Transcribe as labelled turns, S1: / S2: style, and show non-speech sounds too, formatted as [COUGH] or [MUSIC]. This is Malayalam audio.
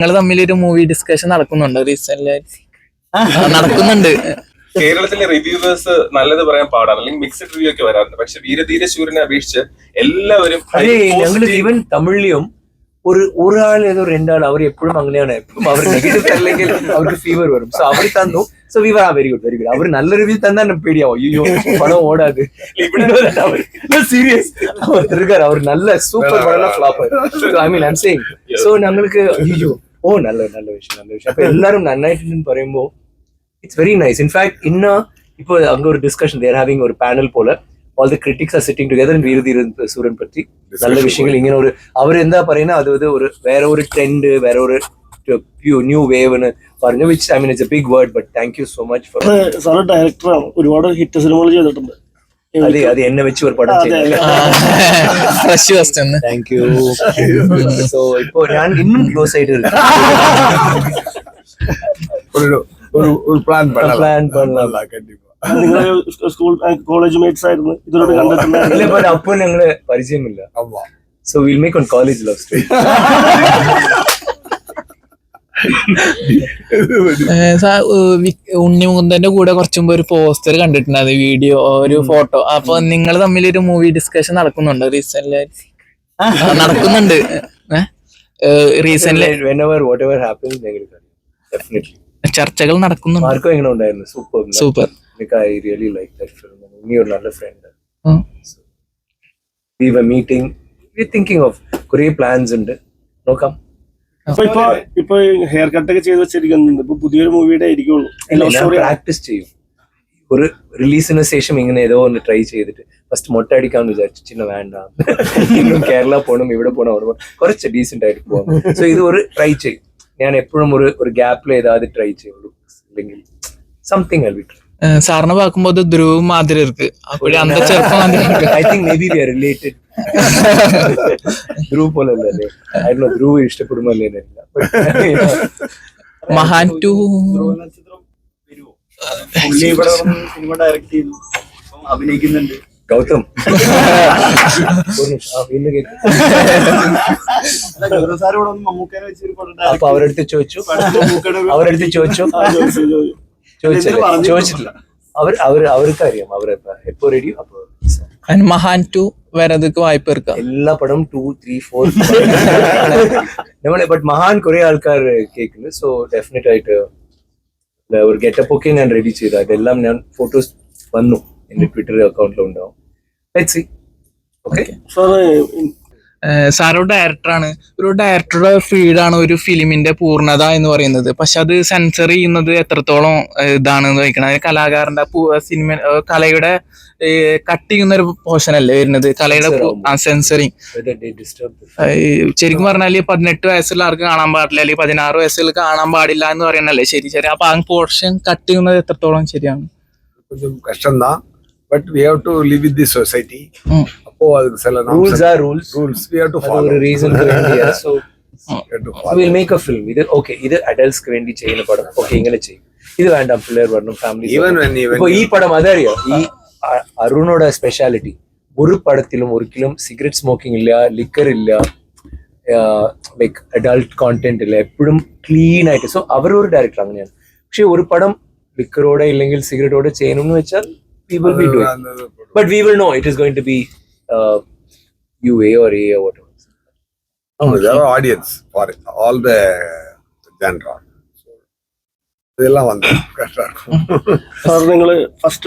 S1: ഞങ്ങൾ തമ്മിൽ ഒരു മൂവി ഡിസ്കഷൻ നടക്കുന്നുണ്ട് റീസെന്റ് [LAUGHS] നടക്കുന്നുണ്ട്.
S2: കേരളത്തിലെ റിവ്യൂവേഴ്സ് നല്ലത് പറയാൻ പാടാണ്. അല്ലെങ്കിൽ മിക്സഡ് റിവ്യൂ ഒക്കെ വരാറുണ്ട്. പക്ഷെ വീരധീര ശൂരനെ അപേക്ഷിച്ച് എല്ലാവരും
S3: അതെ ഞങ്ങൾ ഇവൻ തമിഴിലും ഒരു ഒരാൾ ഏതോ രണ്ടാൾ അവർ എപ്പോഴും അങ്ങനെയാണ്. എപ്പോഴും അവർ അല്ലെങ്കിൽ അവർക്ക് ഫീവർ വരും. സോ അവർ തന്നു. So we very good very good അവർ നല്ല രീതിയിൽ തന്നെ പേടിയാവും അയ്യോ പണം ഓടാത്. സീരിയസ് അവർ നല്ല super flop I mean so ഞങ്ങൾക്ക് അയ്യോ ஓ நல்ல நல்ல விஷயம் நல்ல விஷயம் அப்போ எல்லாரும் நன்னாயிட்டுன்னு പറയുമ്പോൾ இட்ஸ் வெரி நைஸ் இன்ஃபேக்ட் இன்னும் இப்போ அங்க ஒரு டிஸ்கஷன் தேர் ஹேவிங் ஒரு பேனல் போல all the critics are sitting together Veeradheeran Sooran பற்றி நல்ல விஷயங்கள் இங்க ஒரு அவர் என்ன பாருன்னா அது வந்து ஒரு வேற ஒரு ட்ரெண்ட் வேற ஒரு ന്യൂ വേവ് എന്ന് പറഞ്ഞു which I mean it's a big word but thank you so much for
S4: sir ഡയറക്ടറാണ് ഒരുപാട് ഹിറ്റ്
S3: അത് എന്നെ വെച്ച് ഒരു പടം
S1: ഫ്രഷ്
S3: സോ ഇപ്പോ ഞാൻ ഇന്നും ക്ലോസ് ആയിട്ട്
S5: ഒരു ഒരു
S3: plan
S4: plan school college mates ആയിരുന്നു.
S3: ഞങ്ങൾ പരിചയമില്ല. So will make on college love story
S1: ഉണ്ണിമുകുന്ദന്റെ കൂടെ കുറച്ചു ഒരു പോസ്റ്റർ കണ്ടിട്ടുണ്ടായി വീഡിയോ ഒരു ഫോട്ടോ. അപ്പൊ നിങ്ങൾ തമ്മിൽ ഒരു മൂവി ഡിസ്കഷൻ നടക്കുന്നുണ്ട്. റീസെന്റ് നടക്കുന്നുണ്ട് റീസെന്റ് ചർച്ചകൾ നടക്കുന്നുണ്ട്.
S3: സൂപ്പർ
S1: സൂപ്പർ
S3: നല്ല ഫ്രണ്ട് തിങ്കിങ് ഓഫ് കുറേ പ്ലാൻസ് ഉണ്ട്. നോക്കാം.
S4: ഇപ്പൊ ഇപ്പൊ ഇപ്പൊ ഹെയർ കട്ടൊക്കെ ചെയ്ത് വെച്ചിരിക്കുന്നുണ്ട് ഇപ്പൊ പുതിയൊരു മൂവിയുടെ ആയിരിക്കുള്ളൂ ലവ് സ്റ്റോറി
S3: പ്രാക്ടീസ് ചെയ്യും ഒരു റിലീസിന് ശേഷം ഇങ്ങനെ ഏതോ ഒന്ന് ട്രൈ ചെയ്തിട്ട് ഫസ്റ്റ് മൊട്ട അടിക്കാന്ന് വിചാരിച്ചു ചിന്ന വേണ്ട ഇന്നും കേരള പോകണം ഇവിടെ പോകണം അവിടെ പോകണം കുറച്ച് ഡീസെന്റ് ആയിട്ട് പോകാം സോ ഇത് ഒരു ട്രൈ ചെയ്യും ഞാൻ എപ്പോഴും ഒരു ഒരു ഗ്യാപ്പിൽ ഏതാത് ട്രൈ ചെയ്യുള്ളൂ അല്ലെങ്കിൽ സംതിങ് ഐ ബി ട്രൈ
S1: സാറിനെ பார்க்கும்போது ധ്രുവ് മാതിരി இருக்கு அப்படி அந்த ചെറുപ്പം മാതിരി இருக்கு
S3: I think maybe we are related Dhruv പോലെ അല്ലേ ഐ ഡോ ധ്രുവ് ഇഷ്ടപ്പെടുമോ അല്ലേ [LAUGHS]
S1: മഹാൻ ടു.
S6: സിനിമ ഡയറക്ട് ചെയ്തു. അഭിനയിക്കുന്നുണ്ട്.
S3: ഗൗതം. അപ്പൊ അവരടുത്ത് ചോദിച്ചു. അവരടുത്ത് ചോദിച്ചു. ചോദിച്ചില്ല. ചോദിച്ചിട്ടില്ല. അവർ അവർ അവർക്ക് അറിയാം അവർ എപ്പോ റെഡി അപ്പൊ
S1: മഹാൻ ടു. വരതുക്ക് വായ്പ എടുക്കാം.
S3: എല്ലാ പടം ടു ത്രീ ഫോർ നമ്മളെ ബട്ട് മഹാൻ കുറെ ആൾക്കാർ കേൾക്കുന്നു സോ ഡെഫിനറ്റ് ആയിട്ട് ഒരു ഗെറ്റപ്പ് ഒക്കെ ഞാൻ റെഡി ചെയ്തു. അതെല്ലാം ഞാൻ ഫോട്ടോസ് വന്നു. എന്റെ ട്വിറ്റർ അക്കൗണ്ടിലുണ്ടാവും ലെറ്റ് സി ഓക്കെ
S1: സാർ സാറോ ഡയറക്ടറാണ് ഒരു ഡയറക്ടറുടെ ഫീഡാണ് ഒരു ഫിലിമിന്റെ പൂർണത എന്ന് പറയുന്നത്. പക്ഷെ അത് സെൻസർ ചെയ്യുന്നത് എത്രത്തോളം ഇതാണെന്ന് ചോദിക്കണം. കലാകാരന്റെ സിനിമ കലയുടെ കട്ട് ചെയ്യുന്ന ഒരു പോർഷൻ അല്ലേ വരുന്നത്? കലയുടെ സെൻസറിങ് ശരിക്കും പറഞ്ഞാൽ പതിനെട്ട് വയസ്സുള്ള ആർക്ക് കാണാൻ പാടില്ല അല്ലെങ്കിൽ പതിനാറ് വയസ്സിൽ കാണാൻ പാടില്ല എന്ന് പറയണല്ലേ ശരി ശരി. അപ്പൊ ആ പോർഷൻ കട്ട് ചെയ്യുന്നത് എത്രത്തോളം ശരിയാണ്?
S5: കഷ്ടം but we have to live with the
S1: society
S5: அப்போ அதுக்கு சில
S3: rules
S5: are rules rules we
S3: have
S5: to
S3: follow ஒரு reason
S5: so
S3: will make a film ഇത് ഓക്കെ ഇത് അഡൽട്ട്സ്ക്ക് വേണ്ടി ചെയ്യുന്ന പടം ഓക്കെ ഇങ്ങനെ ചെയ്യും ഇത് വേണ്ട പിള്ളേർ വരണം ഫാമിലി ഇപ്പൊ ഈ പടം അതറിയോ ഈ അരുണോടെ സ്പെഷ്യാലിറ്റി ഒരു പടത്തിലും ഒരിക്കലും സിഗരറ്റ് സ്മോക്കിംഗ് ഇല്ല ലിക്കർ ഇല്ല ലൈക്ക് അഡൾട്ട് കോണ്ടന്റ് ഇല്ല എപ്പോഴും ക്ലീൻ ആയിട്ട് സോ അവരൊരു ഡയറക്ടർ അങ്ങനെയാണ് പക്ഷെ ഒരു പടം ലിക്കറോടെ ഇല്ലെങ്കിൽ സിഗരറ്റോടെ ചെയ്യണമെന്ന് വെച്ചാൽ we will be doing. But we will know it is going to be uh, UA or A or
S5: whatever. No, there are audience for it, all the genre. So, இதெல்லாம் வந்து கரெக்டாக இருக்கும்
S4: சார் நீங்கள் ஃபர்ஸ்ட்